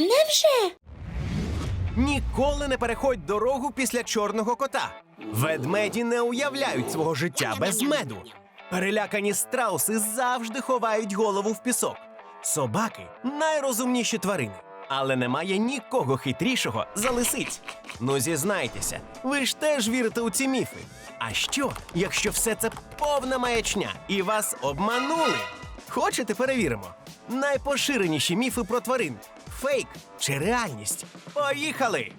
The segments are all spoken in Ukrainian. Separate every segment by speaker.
Speaker 1: невже?
Speaker 2: Ніколи не переходь дорогу після чорного кота. Ведмеді не уявляють свого життя без меду. Перелякані страуси завжди ховають голову в пісок. Собаки найрозумніші тварини, але немає нікого хитрішого за лисиць. Ну зізнайтеся, ви ж теж вірите у ці міфи. А що, якщо все це повна маячня і вас обманули? Хочете перевіримо? Найпоширеніші міфи про тварин фейк чи реальність? Поїхали!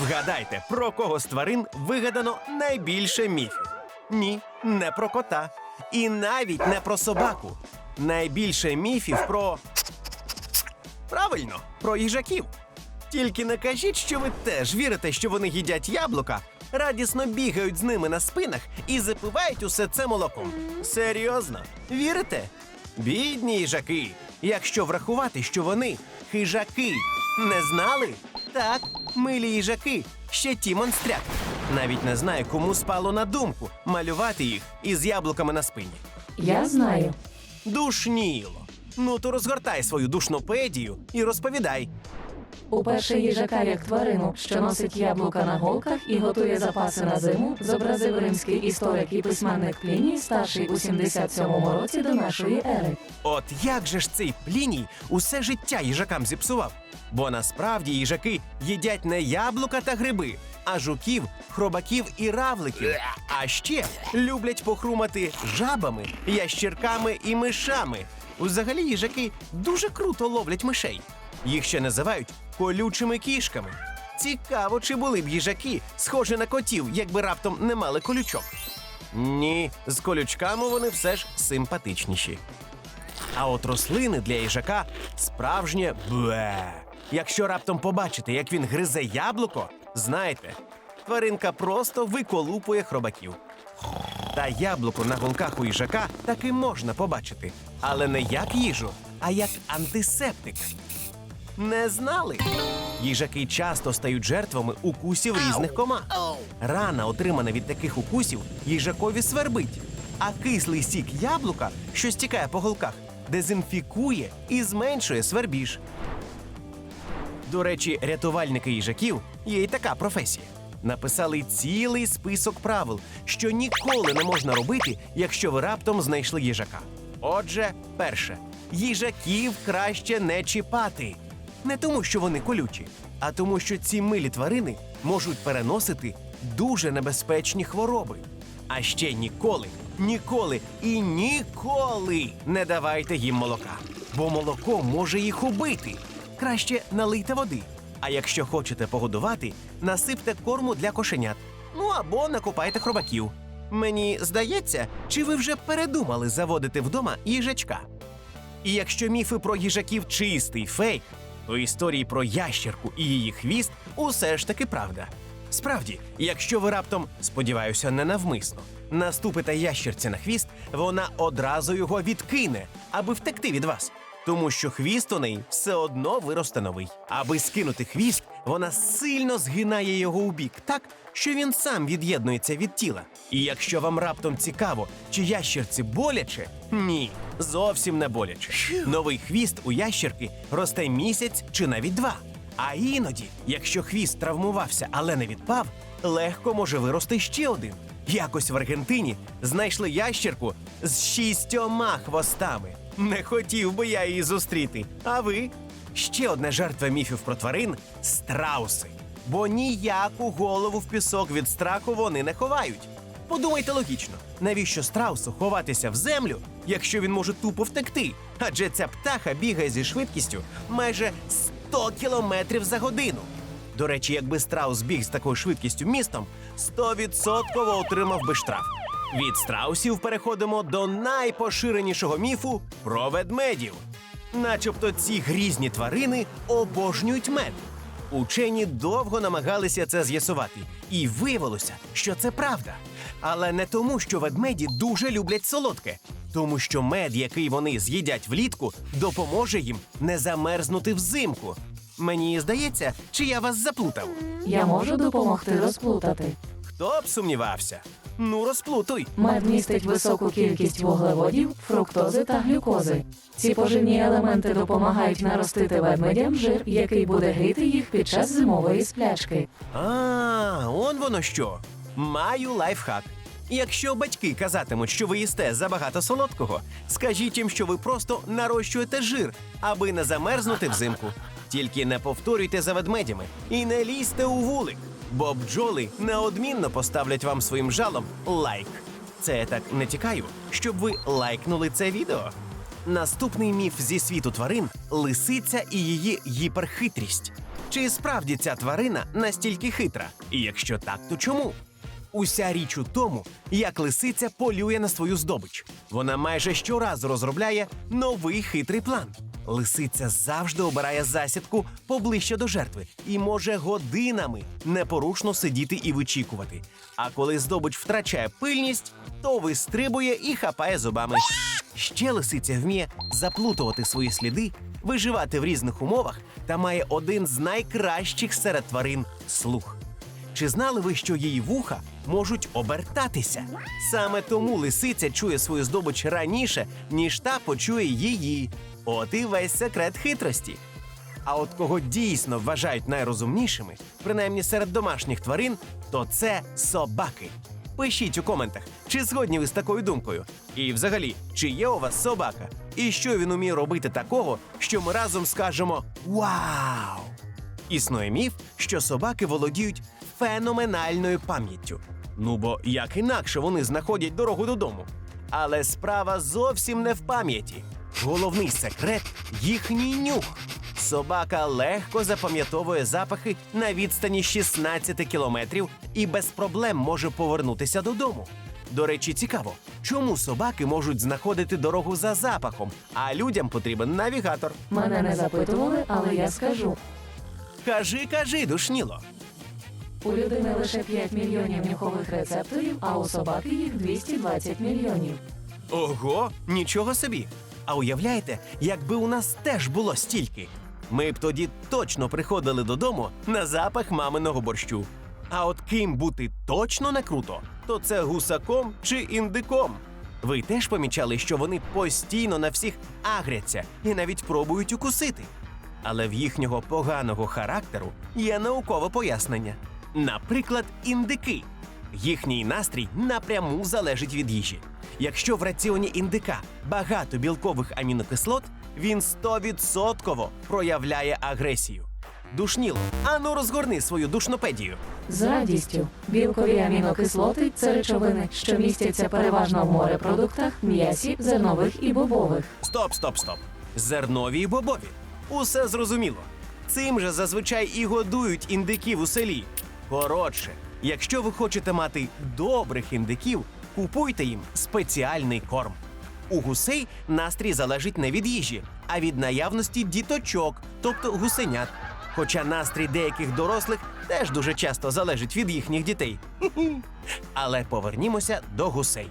Speaker 2: Вгадайте, про кого з тварин вигадано найбільше міфів? Ні, не про кота. І навіть не про собаку. Найбільше міфів про. Правильно, про їжаків. Тільки не кажіть, що ви теж вірите, що вони їдять яблука, радісно бігають з ними на спинах і запивають усе це молоком. Серйозно, вірите? Бідні їжаки. Якщо врахувати, що вони хижаки, не знали? Так, милі їжаки, ще ті монстряки. Навіть не знаю, кому спало на думку малювати їх із яблуками на спині.
Speaker 3: Я знаю.
Speaker 2: Душніло. Ну то розгортай свою душнопедію і розповідай.
Speaker 3: Уперше їжака як тварину, що носить яблука на голках і готує запаси на зиму, зобразив римський історик і письменник Пліній, старший у 77-му році до нашої ери.
Speaker 2: От як же ж цей пліній усе життя їжакам зіпсував? Бо насправді їжаки їдять не яблука та гриби, а жуків, хробаків і равликів. А ще люблять похрумати жабами, ящірками і мишами. Взагалі їжаки дуже круто ловлять мишей. Їх ще називають колючими кішками. Цікаво, чи були б їжаки схожі на котів, якби раптом не мали колючок. Ні, з колючками вони все ж симпатичніші. А от рослини для їжака справжнє бле. Якщо раптом побачите, як він гризе яблуко, знайте, тваринка просто виколупує хробаків. Та яблуко на голках у їжака таки можна побачити, але не як їжу, а як антисептик. Не знали? Їжаки часто стають жертвами укусів різних комах. Рана, отримана від таких укусів, їжакові свербить, а кислий сік яблука, що стікає по голках, дезінфікує і зменшує свербіж. До речі, рятувальники їжаків є й така професія. Написали цілий список правил, що ніколи не можна робити, якщо ви раптом знайшли їжака. Отже, перше, їжаків краще не чіпати. Не тому, що вони колючі, а тому, що ці милі тварини можуть переносити дуже небезпечні хвороби. А ще ніколи, ніколи і ніколи не давайте їм молока, бо молоко може їх убити. Краще налийте води. А якщо хочете погодувати, насипте корму для кошенят. Ну або накопайте хробаків. Мені здається, чи ви вже передумали заводити вдома їжачка? І якщо міфи про їжаків чистий фейк, то історії про ящерку і її хвіст усе ж таки правда. Справді, якщо ви раптом, сподіваюся, не навмисно, наступите ящерці на хвіст, вона одразу його відкине, аби втекти від вас. Тому що хвіст у неї все одно виросте новий. Аби скинути хвіст, вона сильно згинає його у бік, так що він сам від'єднується від тіла. І якщо вам раптом цікаво, чи ящерці боляче, ні, зовсім не боляче. Новий хвіст у ящерки росте місяць чи навіть два. А іноді, якщо хвіст травмувався, але не відпав, легко може вирости ще один. Якось в Аргентині знайшли ящерку з шістьома хвостами. Не хотів би я її зустріти. А ви? Ще одна жертва міфів про тварин страуси. Бо ніяку голову в пісок від страху вони не ховають. Подумайте логічно, навіщо страусу ховатися в землю, якщо він може тупо втекти? Адже ця птаха бігає зі швидкістю майже 100 кілометрів за годину. До речі, якби страус біг з такою швидкістю містом, 100% отримав би штраф. Від страусів переходимо до найпоширенішого міфу про ведмедів. Начебто ці грізні тварини обожнюють мед. Учені довго намагалися це з'ясувати, і виявилося, що це правда. Але не тому, що ведмеді дуже люблять солодке, тому що мед, який вони з'їдять влітку, допоможе їм не замерзнути взимку. Мені здається, чи я вас заплутав?
Speaker 3: Я можу допомогти розплутати.
Speaker 2: Хто б сумнівався? Ну розплутуй.
Speaker 3: Мед містить високу кількість вуглеводів, фруктози та глюкози. Ці поживні елементи допомагають наростити ведмедям жир, який буде гріти їх під час зимової сплячки.
Speaker 2: А, он воно що. Маю лайфхак. Якщо батьки казатимуть, що ви їсте забагато солодкого, скажіть їм, що ви просто нарощуєте жир, аби не замерзнути взимку. Тільки не повторюйте за ведмедями і не лізьте у вулик, бо бджоли неодмінно поставлять вам своїм жалом лайк. Це я так не тікаю, щоб ви лайкнули це відео. Наступний міф зі світу тварин лисиця і її гіперхитрість. Чи справді ця тварина настільки хитра? І якщо так, то чому? Уся річ у тому, як лисиця полює на свою здобич. Вона майже щоразу розробляє новий хитрий план. Лисиця завжди обирає засідку поближче до жертви і може годинами непорушно сидіти і вичікувати. А коли здобич втрачає пильність, то вистрибує і хапає зубами. Ще лисиця вміє заплутувати свої сліди, виживати в різних умовах та має один з найкращих серед тварин слух. Чи знали ви, що її вуха можуть обертатися? Саме тому лисиця чує свою здобич раніше, ніж та почує її. От і весь секрет хитрості. А от кого дійсно вважають найрозумнішими, принаймні серед домашніх тварин, то це собаки. Пишіть у коментах, чи згодні ви з такою думкою. І взагалі, чи є у вас собака? І що він уміє робити такого, що ми разом скажемо Вау! Існує міф, що собаки володіють феноменальною пам'яттю. Ну бо як інакше вони знаходять дорогу додому. Але справа зовсім не в пам'яті. Головний секрет їхній нюх. Собака легко запам'ятовує запахи на відстані 16 кілометрів і без проблем може повернутися додому. До речі, цікаво, чому собаки можуть знаходити дорогу за запахом, а людям потрібен навігатор.
Speaker 3: Мене не запитували, але я скажу.
Speaker 2: Кажи, кажи, душніло.
Speaker 3: У людини лише 5 мільйонів нюхових рецепторів, а у собаки їх 220 мільйонів.
Speaker 2: Ого, нічого собі. А уявляєте, якби у нас теж було стільки? Ми б тоді точно приходили додому на запах маминого борщу. А от ким бути точно не круто, то це гусаком чи індиком. Ви теж помічали, що вони постійно на всіх агряться і навіть пробують укусити. Але в їхнього поганого характеру є наукове пояснення. Наприклад, індики. Їхній настрій напряму залежить від їжі. Якщо в раціоні індика багато білкових амінокислот, він 100% проявляє агресію. Душніло, ану розгорни свою душнопедію.
Speaker 3: З радістю. Білкові амінокислоти це речовини, що містяться переважно в морепродуктах, м'ясі, зернових і бобових.
Speaker 2: Стоп, стоп, стоп. Зернові і бобові. Усе зрозуміло. Цим же зазвичай і годують індиків у селі. Коротше, якщо ви хочете мати добрих індиків, купуйте їм спеціальний корм. У гусей настрій залежить не від їжі, а від наявності діточок, тобто гусенят. Хоча настрій деяких дорослих теж дуже часто залежить від їхніх дітей. Але повернімося до гусей.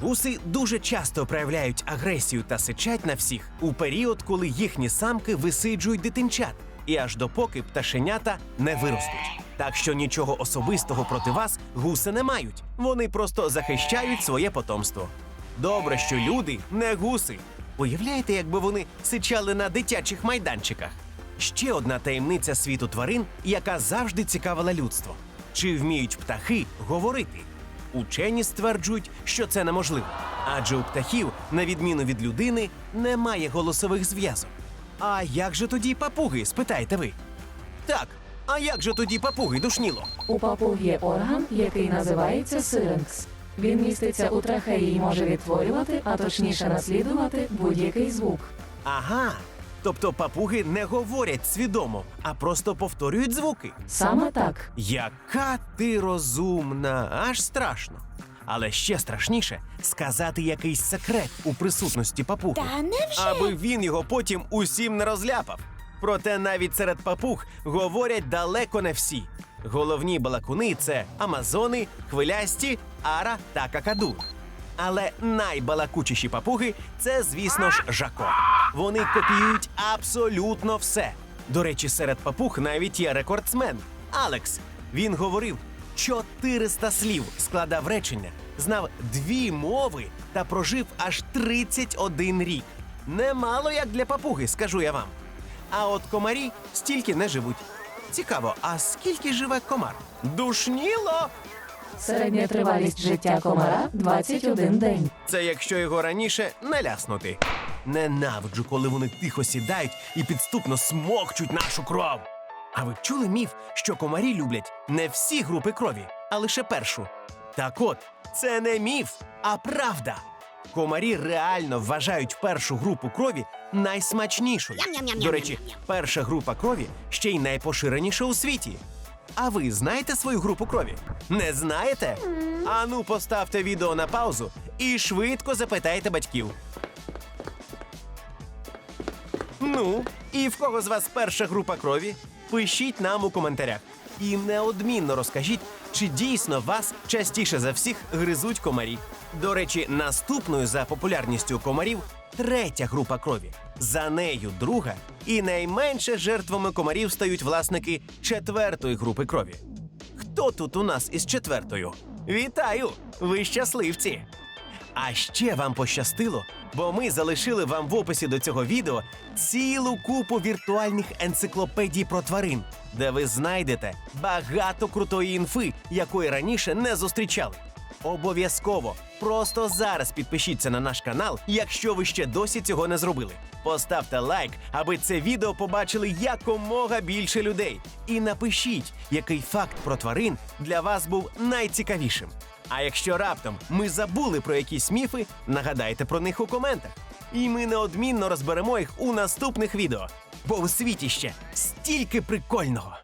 Speaker 2: Гуси дуже часто проявляють агресію та сичать на всіх у період, коли їхні самки висиджують дитинчат, і аж допоки пташенята не виростуть. Так що нічого особистого проти вас гуси не мають. Вони просто захищають своє потомство. Добре, що люди не гуси. Уявляєте, якби вони сичали на дитячих майданчиках? Ще одна таємниця світу тварин, яка завжди цікавила людство: чи вміють птахи говорити? Учені стверджують, що це неможливо, адже у птахів, на відміну від людини, немає голосових зв'язок. А як же тоді папуги, спитаєте ви? Так, а як же тоді папуги, душніло?
Speaker 3: У папуг є орган, який називається сиренкс. Він міститься у трахеї і може відтворювати, а точніше наслідувати будь-який звук.
Speaker 2: Ага. Тобто папуги не говорять свідомо, а просто повторюють звуки.
Speaker 3: Саме так.
Speaker 2: Яка ти розумна, аж страшно. Але ще страшніше сказати якийсь секрет у присутності папуги,
Speaker 1: Та невже?
Speaker 2: аби він його потім усім не розляпав. Проте навіть серед папуг говорять далеко не всі. Головні балакуни це амазони, хвилясті, ара та какаду. Але найбалакучіші папуги це, звісно ж, жако. Вони копіюють абсолютно все. До речі, серед папуг навіть є рекордсмен Алекс. Він говорив 400 слів, складав речення, знав дві мови та прожив аж 31 рік. Немало як для папуги, скажу я вам. А от комарі стільки не живуть. Цікаво, а скільки живе комар? Душніло!
Speaker 3: Середня тривалість життя комара 21 день.
Speaker 2: Це якщо його раніше не ляснути. Ненавиджу, коли вони тихо сідають і підступно смокчуть нашу кров. А ви чули міф, що комарі люблять не всі групи крові, а лише першу? Так от, це не міф, а правда. Комарі реально вважають першу групу крові найсмачнішою. До речі, перша група крові ще й найпоширеніша у світі. А ви знаєте свою групу крові? Не знаєте? Ану, поставте відео на паузу і швидко запитайте батьків. Ну, і в кого з вас перша група крові? Пишіть нам у коментарях. І неодмінно розкажіть, чи дійсно вас частіше за всіх гризуть комарі. До речі, наступною за популярністю комарів третя група крові. За нею друга, і найменше жертвами комарів стають власники четвертої групи крові. Хто тут у нас із четвертою? Вітаю! Ви щасливці! А ще вам пощастило, бо ми залишили вам в описі до цього відео цілу купу віртуальних енциклопедій про тварин, де ви знайдете багато крутої інфи, якої раніше не зустрічали. Обов'язково просто зараз підпишіться на наш канал, якщо ви ще досі цього не зробили. Поставте лайк, аби це відео побачили якомога більше людей. І напишіть, який факт про тварин для вас був найцікавішим. А якщо раптом ми забули про якісь міфи, нагадайте про них у коментах. І ми неодмінно розберемо їх у наступних відео. Бо у світі ще стільки прикольного.